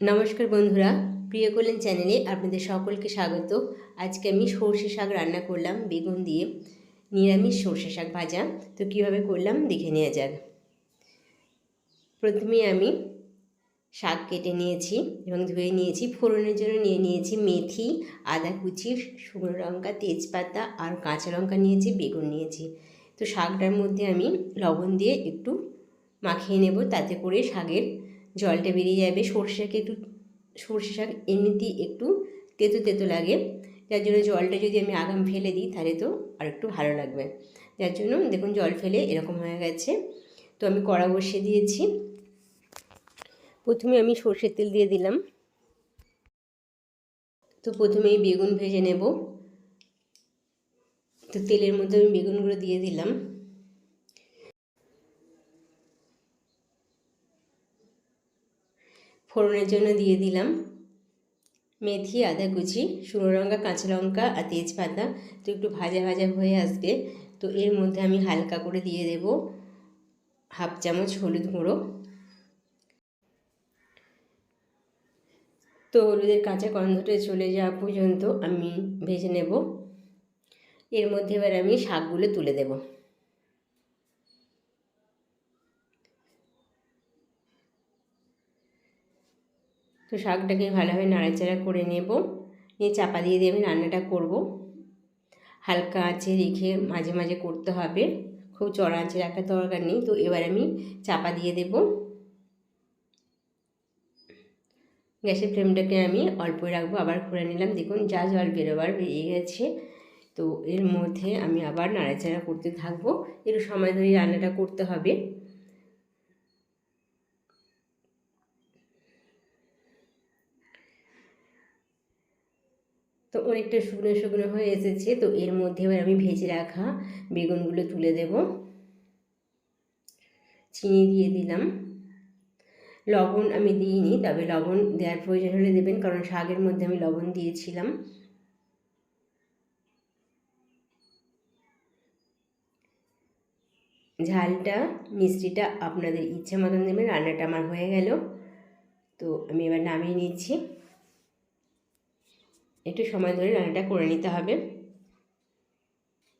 নমস্কার বন্ধুরা, প্রিয় কল্যাণ চ্যানেলে আপনাদের সকলকে স্বাগত। আজকে আমি সর্ষে শাক রান্না করলাম, বেগুন দিয়ে। নিরামিষ সর্ষে শাক ভাজা। তো কীভাবে করলাম দেখে নেওয়া যাক। প্রথমে আমি শাক কেটে নিয়েছি এবং ধুয়ে নিয়েছি। ফোড়নের জন্য নিয়ে নিয়েছি মেথি, আদা কুচি, শুকনো লঙ্কা, তেজপাতা আর কাঁচা লঙ্কা নিয়েছি, বেগুন নিয়েছি। তো শাকটার মধ্যে আমি লবণ দিয়ে একটু মাখিয়ে নেব, তাতে করে শাকের জলটা বেরিয়ে যাবে সর্ষে শাকে একটু সর্ষে শাক এমনিতেই একটু তেতো তেতো লাগে। যার জন্য জলটা যদি আমি আগাম ফেলে দিই তাহলে তো আর একটু ভালো লাগবে। যার জন্য দেখুন জল ফেলে এরকম হয়ে গেছে। তো আমি কড়া বসিয়ে দিয়েছি। প্রথমে আমি সর্ষের তেল দিয়ে দিলাম। তো প্রথমে এই বেগুন ভেজে নেব। তো তেলের মধ্যে আমি বেগুনগুলো দিয়ে দিলাম। ফোড়নের জন্য দিয়ে দিলাম মেথি, আদা কুচি, শুকনো লঙ্কা, কাঁচা লঙ্কা আর তেজপাতা। তো একটু ভাজা ভাজা হয়ে আসবে। তো এর মধ্যে আমি হালকা করে দিয়ে দেব হাফ চামচ হলুদ গুঁড়ো। তো হলুদের কাঁচা গন্ধটা চলে যাওয়া পর্যন্ত আমি ভেজে নেব। এর মধ্যে এবার আমি শাকগুলো তুলে দেবো। তো শাকটাকে ভালোভাবে নাড়াচাড়া করে নেব। নিয়ে চাপা দিয়ে দিয়ে আমি রান্নাটা করব। হালকা আঁচে রেখে মাঝে মাঝে করতে হবে। খুব চড়া আঁচে রাখার দরকার নেই। তো এবার আমি চাপা দিয়ে দেব। গ্যাসের ফ্লেমটাকে আমি অল্পই রাখব। আবার খুলে নিলাম। দেখুন, যা জল বেরোবার বেরিয়ে গেছে। তো এর মধ্যে আমি আবার নাড়াচাড়া করতে থাকব। একটু সময় ধরে রান্নাটা করতে হবে। তো অনেকটা শুকনো শুকনো হয়ে এসেছে। তো এর মধ্যে এবার আমি ভেজে রাখা বেগুনগুলো তুলে দেব। চিনি দিয়ে দিলাম। লবণ আমি দিইনি, তবে লবণ দেওয়ার প্রয়োজন হলে দেবেন, কারণ শাকের মধ্যে আমি লবণ দিয়েছিলাম। ঝালটা, মিষ্টিটা আপনাদের ইচ্ছা মতন দেবেন, রান্নাটা আমার হয়ে গেল। তো আমি এবার নামিয়ে নিচ্ছি। একটু সময় ধরে রান্নাটা করে নিতে হবে।